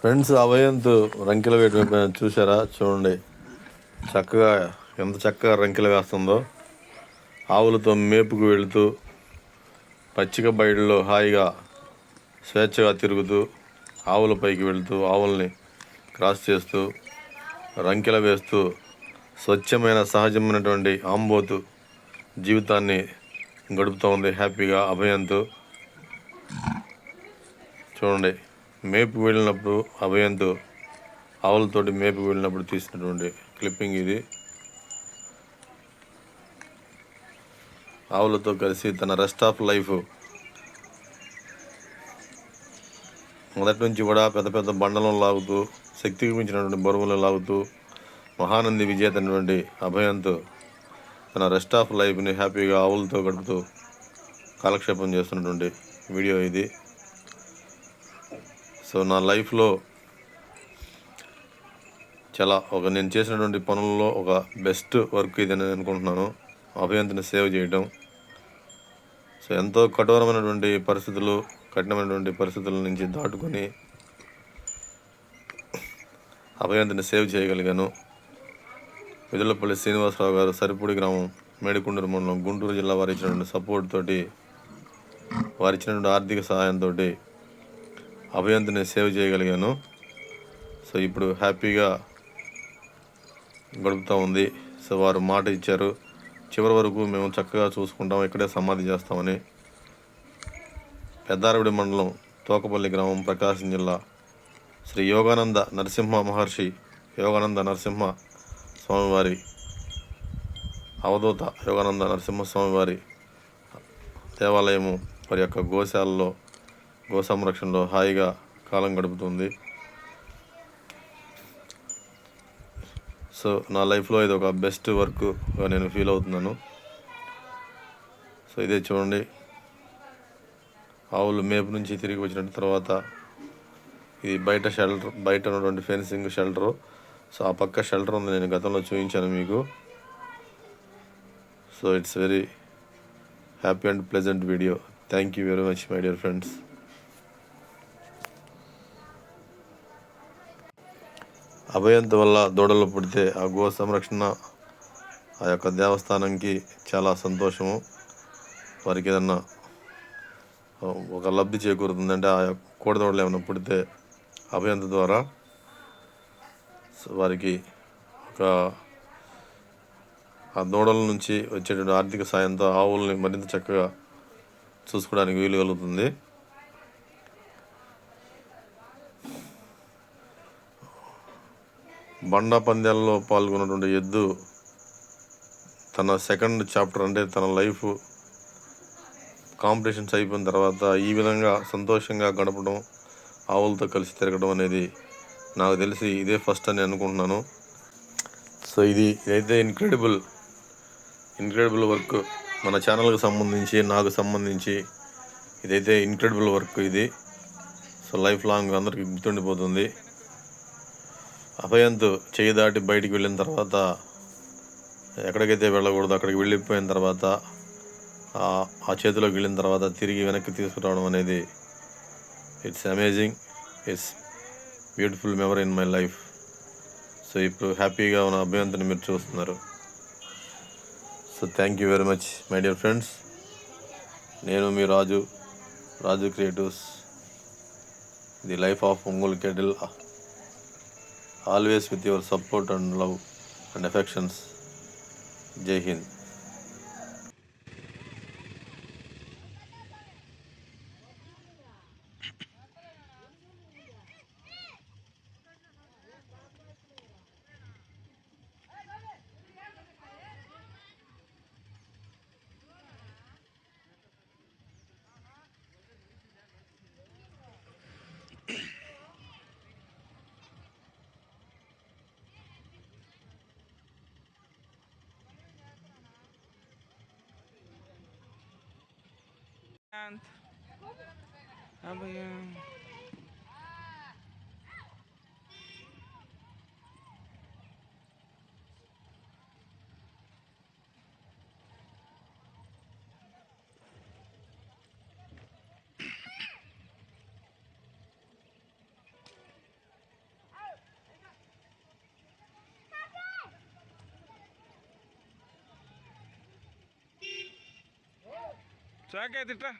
Friends అభయంతు రంకెలు వేయడం చూసారా చూడండి. చక్కగా ఎంత చక్కగా రంకెలు వేస్తుందో ఆవులతో మేపుకు వెళుతూ పచ్చిక బయళ్ళలో హాయిగా స్వేచ్ఛగా తిరుగుతూ ఆవులపైకి వెళుతూ ఆవుల్ని క్రాస్ చేస్తూ రంకెల వేస్తూ స్వచ్ఛమైన సహజమైనటువంటి ఆంబోతు జీవితాన్ని గడుపుతూ ఉంది హ్యాపీగా అభయంతు. చూడండి. మేపు వెళ్ళినప్పుడు అభయంతో ఆవులతోటి మేపు వెళ్ళినప్పుడు తీసినటువంటి క్లిప్పింగ్ ఇది. ఆవులతో కలిసి తన రెస్ట్ ఆఫ్ లైఫ్. మొదటి నుంచి కూడా పెద్ద పెద్ద బండలను లాగుతూ శక్తికి మించినటువంటి బరువులను లాగుతూ మహానంది విజేత అయినటువంటి అభయంతో తన రెస్ట్ ఆఫ్ లైఫ్ని హ్యాపీగా ఆవులతో గడుపుతూ కాలక్షేపం చేస్తున్నటువంటి వీడియో ఇది. సో నా లైఫ్లో చాలా ఒక నేను చేసినటువంటి పనుల్లో ఒక బెస్ట్ వర్క్ ఇది అనుకుంటున్నాను. అభయంతిని సేవ్ చేయడం సో ఎంతో కఠోరమైనటువంటి పరిస్థితులు కఠినమైనటువంటి పరిస్థితుల నుంచి దాటుకొని అభయంతిని సేవ్ చేయగలిగాను. విదులపల్లి శ్రీనివాసరావు గారు సరిపూడి గ్రామం మేడికొండూరు మండలం గుంటూరు జిల్లా వారు ఇచ్చినటువంటి సపోర్ట్ తోటి వారు ఇచ్చినటువంటి ఆర్థిక సహాయంతో అభయంతిని సేవ చేయగలిగాను. సో ఇప్పుడు హ్యాపీగా గడుపుతూ ఉంది. సో వారు మాట ఇచ్చారు. చివరి వరకు మేము చక్కగా చూసుకుంటాం. ఇక్కడే సమాధి చేస్తామని. పెద్దారవిడి మండలం తోకపల్లి గ్రామం ప్రకాశం జిల్లా శ్రీ యోగానంద నరసింహ మహర్షి యోగానంద నరసింహ స్వామివారి అవధూత యోగానంద నరసింహ స్వామివారి దేవాలయము వారి యొక్క గోశాలలో గో సంరక్షణలో హాయిగా కాలం గడుపుతుంది. సో నా లైఫ్లో ఇది ఒక బెస్ట్ వర్క్ నేను ఫీల్ అవుతున్నాను. సో ఇదే చూడండి. ఆవులు మేపు నుంచి తిరిగి వచ్చిన తర్వాత ఇది బయట షెల్టర్ బయట ఉన్నటువంటి ఫెన్సింగ్ షెల్టరు. సో ఆ పక్క షెల్టర్ ఉంది నేను గతంలో చూపించాను మీకు. So it's very happy and pleasant video. Thank you very much my dear friends. అభయంత వల్ల దూడలు పుడితే ఆ గో సంరక్షణ ఆ యొక్క దేవస్థానంకి చాలా సంతోషము. వారికి ఏదన్నా ఒక లబ్ధి చేకూరుతుందంటే ఆ యొక్క కోడిదోడలు ఏమైనా పుడితే అభయంత ద్వారా వారికి ఒక ఆ దూడల నుంచి వచ్చేటువంటి ఆర్థిక సాయంతో ఆవుల్ని మరింత చక్కగా చూసుకోవడానికి వీలు కలుగుతుంది. బండా పందాల్లో పాల్గొన్నటువంటి ఎద్దు తన సెకండ్ చాప్టర్ అంటే తన లైఫ్ కాంపిటీషన్స్ అయిపోయిన తర్వాత ఈ విధంగా సంతోషంగా గడపడం ఆవులతో కలిసి తిరగడం అనేది నాకు తెలిసి ఇదే ఫస్ట్ అని అనుకుంటున్నాను. సో ఇది ఇదైతే ఇన్క్రెడిబుల్ ఇన్క్రెడిబుల్ వర్క్ మన ఛానల్కి సంబంధించి నాకు సంబంధించి ఇదైతే ఇన్క్రెడిబుల్ వర్క్ ఇది. సో లైఫ్ లాంగ్ అందరికీ గుర్తుండిపోతుంది. అభయంతు చేయి దాటి బయటికి వెళ్ళిన తర్వాత ఎక్కడికైతే వెళ్ళకూడదు అక్కడికి వెళ్ళిపోయిన తర్వాత ఆ చేతిలోకి వెళ్ళిన తర్వాత తిరిగి వెనక్కి తీసుకురావడం అనేది it's amazing it's beautiful memory in my life so ఇప్పుడు హ్యాపీగా ఉన్న అభ్యంతరం మీరు చూస్తున్నారు. So thank you very much my dear friends నేను మీ Raju Raju creatives the life of Ongole cattle always with your support and love and affections Jai Hind And... How a. ചാക്കത്തിട്ടാ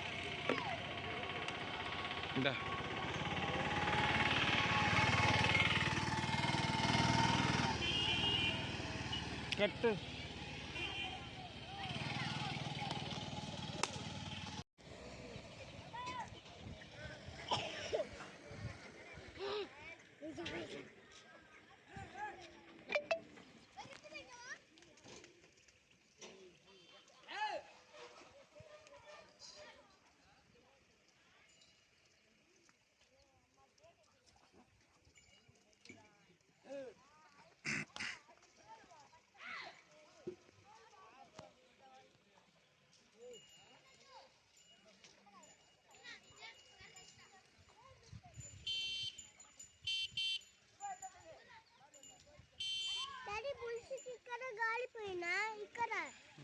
చాకే తిట్రా ఇందా కట్టు